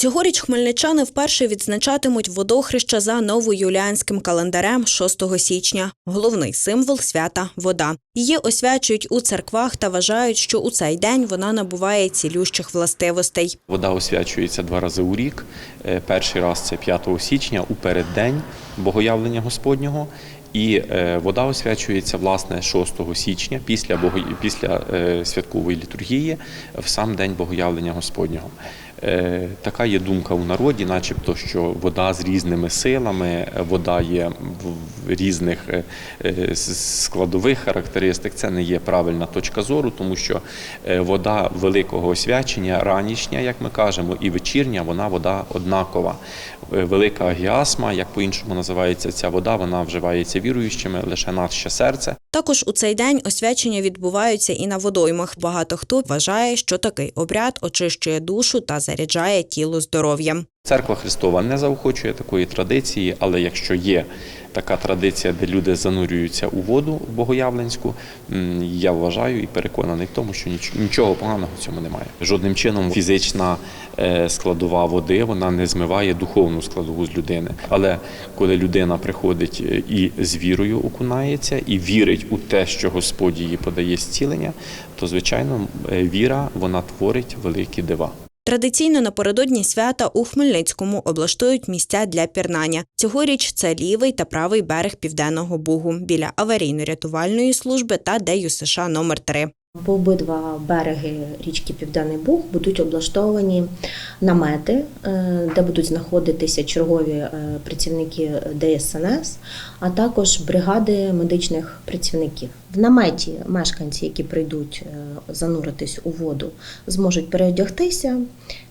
Цьогоріч хмельничани вперше відзначатимуть водохреща за новоюліанським календарем 6 січня. Головний символ свята вода. Її освячують у церквах та вважають, що у цей день вона набуває цілющих властивостей. Вода освячується два рази у рік. Е, Перший раз це 5 січня у переддень Богоявлення Господнього. І е, вода освячується власне 6 січня після після е, святкової літургії в сам день Богоявлення Господнього. Е, Така є думка у народі, начебто, що вода з різними силами, вода є в різних складових характеристик. Це не є правильна точка зору, тому що вода великого освячення, ранішня, як ми кажемо, і вечірня, вона вода однакова. Велика агіасма, як по-іншому називається ця вода, вона вживається віруючими, лише наше серце. Також у цей день освячення відбуваються і на водоймах. Багато хто вважає, що такий обряд очищує душу та заряджає тіло здоров'ям. Церква Христова не заохочує такої традиції, але якщо є така традиція, де люди занурюються у воду богоявленську, я вважаю і переконаний в тому, що ніч- нічого поганого в цьому немає. Жодним чином фізична е, складова води вона не змиває духовну складову з людини. Але коли людина приходить е, і з вірою окунається, і вірить у те, що Господь її подає зцілення, то звичайно е, віра вона творить великі дива. Традиційно напередодні свята у Хмельницькому облаштують місця для пірнання. Цьогоріч це лівий та правий берег Південного Бугу біля аварійно-рятувальної служби та ДЮСШ номер 3 По обидва береги річки Південний Буг будуть облаштовані намети, е, де будуть знаходитися чергові е, працівники ДСНС, а також бригади медичних працівників. В наметі мешканці, які прийдуть е, зануритись у воду, зможуть переодягтися,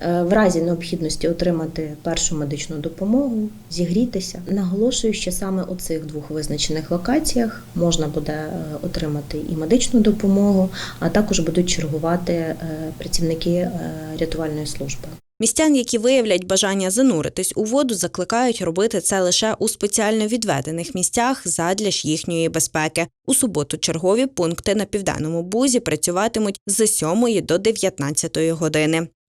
в разі необхідності отримати першу медичну допомогу, зігрітися. Наголошую, що саме у цих двох визначених локаціях можна буде е, отримати і медичну допомогу, а також будуть чергувати е, працівники е, рятувальної служби. Містян, які виявлять бажання зануритись у воду, закликають робити це лише у спеціально відведених місцях задля ж їхньої безпеки. У суботу чергові пункти на південному бузі працюватимуть з 7 до 19 години.